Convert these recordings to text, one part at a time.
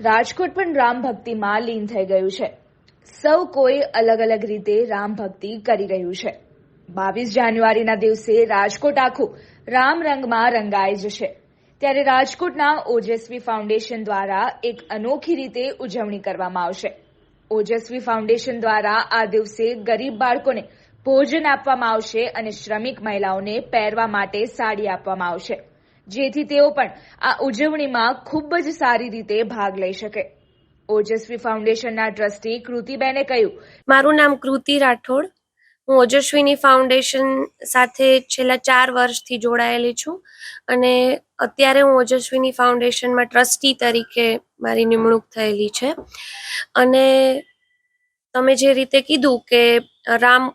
રાજકોટ પણ રામ ભક્તિમાં લીન થઈ ગયું છે. સૌ કોઈ અલગ અલગ રીતે રામ ભક્તિ કરી રહ્યું છે. બાવીસ જાન્યુઆરીના દિવસે રાજકોટ આખું રામ રંગમાં રંગાઈ જશે. ત્યારે રાજકોટના ઓજસ્વી ફાઉન્ડેશન દ્વારા એક અનોખી રીતે ઉજવણી કરવામાં આવશે. ઓજસ્વી ફાઉન્ડેશન દ્વારા આ દિવસે ગરીબ બાળકોને ભોજન આપવામાં આવશે અને શ્રમિક મહિલાઓને પહેરવા માટે સાડી આપવામાં આવશે. જેથી તેઓ પણ આ ઉજવણીમાં ખૂબ જ સારી રીતે ભાગ લઈ શકે. ઓજસ્વી ફાઉન્ડેશનના ટ્રસ્ટી કૃતિબેને કહ્યું, મારું નામ કૃતિ રાઠોડ. હું ઓજસ્વીની ફાઉન્ડેશન સાથે છેલ્લા ચાર વર્ષથી જોડાયેલી છું અને અત્યારે હું ઓજસ્વીની ફાઉન્ડેશનમાં ટ્રસ્ટી તરીકે મારી નિમણૂક થયેલી છે. અને તમે જે રીતે કીધું કે રામ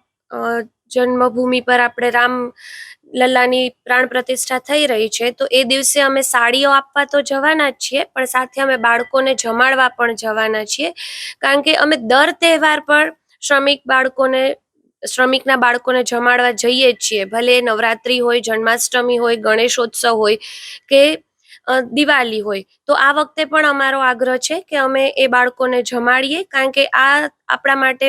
જન્મભૂમિ પર આપણે રામ લલ્લાની પ્રાણ પ્રતિષ્ઠા થઈ રહી છે, તો એ દિવસે અમે સાડીઓ આપવા તો જવાના જ છીએ, પણ સાથે અમે બાળકોને જમાડવા પણ જવાના છીએ. કારણ કે અમે દર તહેવાર પર શ્રમિક બાળકોને, શ્રમિકના બાળકોને જમાડવા જઈએ જ છીએ, ભલે નવરાત્રિ હોય, જન્માષ્ટમી હોય, ગણેશોત્સવ હોય, કે દિવાળી હોય. તો આ વખતે પણ અમારો આગ્રહ છે કે અમે એ બાળકોને જમાડીએ, કારણ કે આ આપણા માટે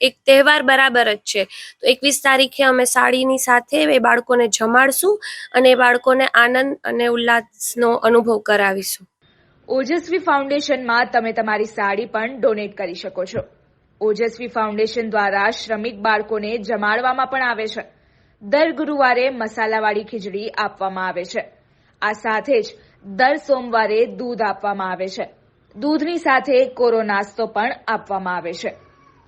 એક તહેવાર બરાબર જ છે. તો એકવીસ તારીખે અમે સાડીની સાથે એ બાળકોને જમાડશું અને એ બાળકોને આનંદ અને ઉલ્લાસનો અનુભવ કરાવીશું. ઓજસ્વી ફાઉન્ડેશનમાં તમે તમારી સાડી પણ ડોનેટ કરી શકો છો. ઓજસ્વી ફાઉન્ડેશન દ્વારા શ્રમિક બાળકોને જમાડવામાં પણ આવે છે. દર ગુરુવારે મસાલાવાળી ખીચડી આપવામાં આવે છે. આ સાથે જ દર સોમવારે દૂધ આપવામાં આવે છે. દૂધની સાથે કોરો નાસ્તો પણ આપવામાં આવે છે.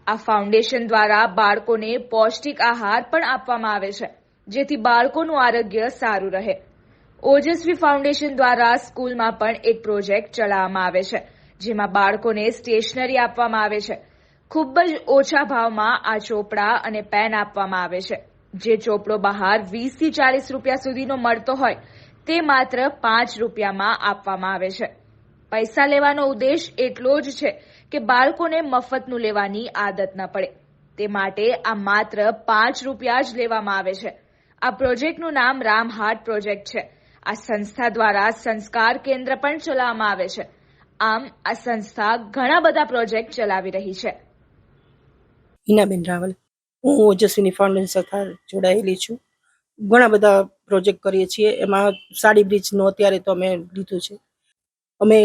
આ ફાઉન્ડેશન દ્વારા બાળકોને પૌષ્ટિક આહાર પણ આપવામાં આવે છે, જેથી બાળકોનું આરોગ્ય સારું રહે. ઓજસ્વી ફાઉન્ડેશન દ્વારા સ્કૂલમાં પણ એક પ્રોજેક્ટ ચલાવવામાં આવે છે, જેમાં બાળકોને સ્ટેશનરી આપવામાં આવે છે. ખૂબ જ ઓછા ભાવમાં આ ચોપડા અને પેન આપવામાં આવે છે, જે ચોપડો બહાર વીસથી ચાલીસ રૂપિયા સુધીનો મળતો હોય તે માત્ર પાંચ રૂપિયામાં આપવામાં આવે છે. પૈસા લેવાનો ઉદ્દેશ એટલો જ છે કે બાળકોને મફતનું લેવાની આદત ન પડે. તે માટે આ માત્ર પાંચ રૂપિયા જ લેવામાં આવે છે. આ પ્રોજેક્ટનું નામ રામ હાર્ટ પ્રોજેક્ટ છે. આ સંસ્થા દ્વારા સંસ્કાર કેન્દ્ર પણ ચલાવવામાં આવે છે. આમ, આ સંસ્થા ઘણા બધા પ્રોજેક્ટ ચલાવી રહી છે. હિનાબેન રાવલ, હું ઓજસ્વીની ફાઉન્ડેશન સાથે જોડાયેલી છું. ઘણા બધા પ્રોજેક્ટ કરીએ છીએ. એમાં સાડી બ્રિજનો અત્યારે તો અમે લીધું છે. અમે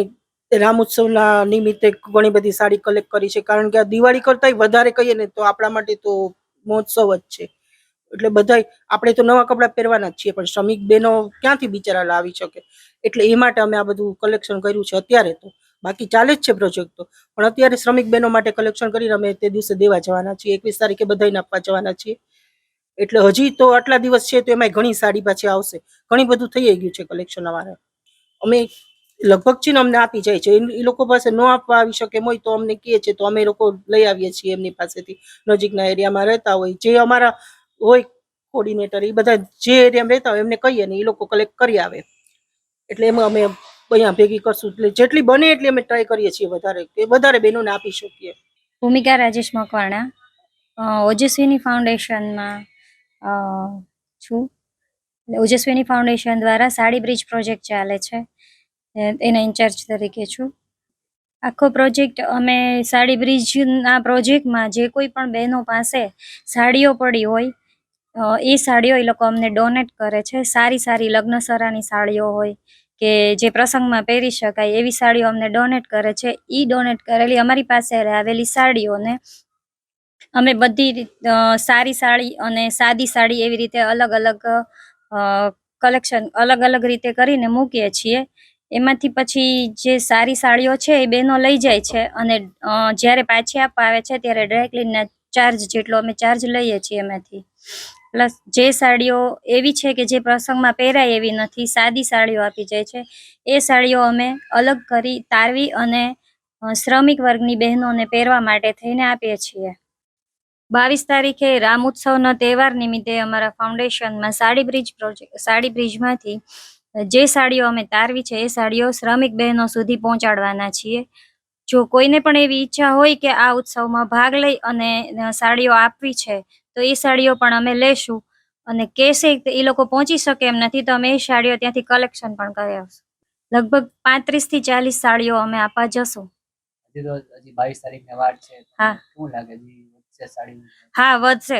રામ ઉત્સવના નિમિત્તે ઘણી બધી સાડી કલેક્ટ કરી છે. કારણ કે આ દિવાળી કરતાંય વધારે કહીએ ને તો આપણા માટે તો મહોત્સવ જ છે. એટલે બધાય આપણે તો નવા કપડાં પહેરવાના જ છીએ, પણ શ્રમિક બહેનો ક્યાંથી બિચારા લાવી શકે? એટલે એ માટે અમે આ બધું કલેક્શન કર્યું છે અત્યારે તો. બાકી ચાલે જ છે પ્રોજેક્ટ તો. પણ અત્યારે શ્રમિક બહેનો માટે કલેક્શન કરીને અમે તે દિવસે દેવા જવાના છીએ. એકવીસ તારીખે બધાને આપવા જવાના છીએ. એટલે હજી તો આટલા દિવસ છે તો એમાંય ઘણી સાડી પાછી આવશે. ઘણી બધું થઈ ગયું છે કલેક્શન અમારે. અમે લગભગ છે ને અમને આપી જાય છે. એ લોકો પાસે ન આપવા આવી શકે એમ હોય તો અમને કહે છે તો અમે લોકો લઈ આવીએ છીએ એમની પાસેથી. નજીકના એરિયામાં રહેતા હોય. જે અમારા હોય કોર્ડિનેટર એ બધા જે એરિયામાં રહેતા હોય એમને કહીએ ને એ લોકો કલેક્ટ કરી આવે. એટલે એમાં અમે અહીંયા ભેગી કરશું. એટલે જેટલી બને એટલી અમે ટ્રાય કરીએ છીએ વધારે. કે વધારે બહેનોને આપી શકીએ. ભૂમિકા રાજેશ મકવાણા ઓજસ્વીની ફાઉન્ડેશનમાં છું. ઓજસ્વીની ફાઉન્ડેશન દ્વારા સાડી બ્રિજ પ્રોજેક્ટ ચાલે છે. એના ઇન્ચાર્જ તરીકે છું. આખો પ્રોજેક્ટ અમે સાડી બ્રિજના પ્રોજેક્ટમાં જે કોઈ પણ બહેનો પાસે સાડીઓ પડી હોય એ સાડીઓ એ લોકો અમને ડોનેટ કરે છે. સારી સારી લગ્નસરાની સાડીઓ હોય કે જે પ્રસંગમાં પહેરી શકાય એવી સાડીઓ અમને ડોનેટ કરે છે. એ ડોનેટ કરેલી અમારી પાસે આવેલી સાડીઓને અમે બધી સારી સાડી અને સાદી સાડી એવી રીતે અલગ અલગ કલેક્શન અલગ અલગ રીતે કરીને મૂકીએ છીએ. એમાંથી પછી જે સારી સાડીઓ છે એ બહેનો લઈ જાય છે અને જ્યારે પાછી આપવા આવે છે ત્યારે ડ્રાયક્લીનના ચાર્જ જેટલો અમે ચાર્જ લઈએ છીએ એમાંથી. પ્લસ જે સાડીઓ એવી છે કે જે પ્રસંગમાં પહેરાય એવી નથી, સાદી સાડીઓ આપી જાય છે, એ સાડીઓ અમે અલગ કરી તારવી અને શ્રમિક વર્ગની બહેનોને પહેરવા માટે થઈને આપીએ છીએ. બાવીસ તારીખે રામ ઉત્સવના તહેવાર નિમિત્તે અમારા ફાઉન્ડેશનમાં સાડી બ્રિજ પ્રોજેક્ટ સાડી બ્રિજમાંથી જે સાડીઓ અમે તારવી છે એ સાડીઓ શ્રમિક બહેનો સુધી પહોંચાડવાના છીએ. જો કોઈને પણ એવી ઈચ્છા હોય કે આ ઉત્સવમાં ભાગ લઈ અને સાડીઓ આપવી છે તો એ સાડીઓ પણ અમે લેશું અને કહેશે એ લોકો પહોંચી શકે એમ નથી તો અમે એ સાડીઓ ત્યાંથી કલેક્શન પણ કરી આવશું. લગભગ પાંત્રીસથી ચાલીસ સાડીઓ અમે આપવા જશું. હજી તો હજી બાવીસ તારીખને વાર છે. હા. શું લાગે હા વધશે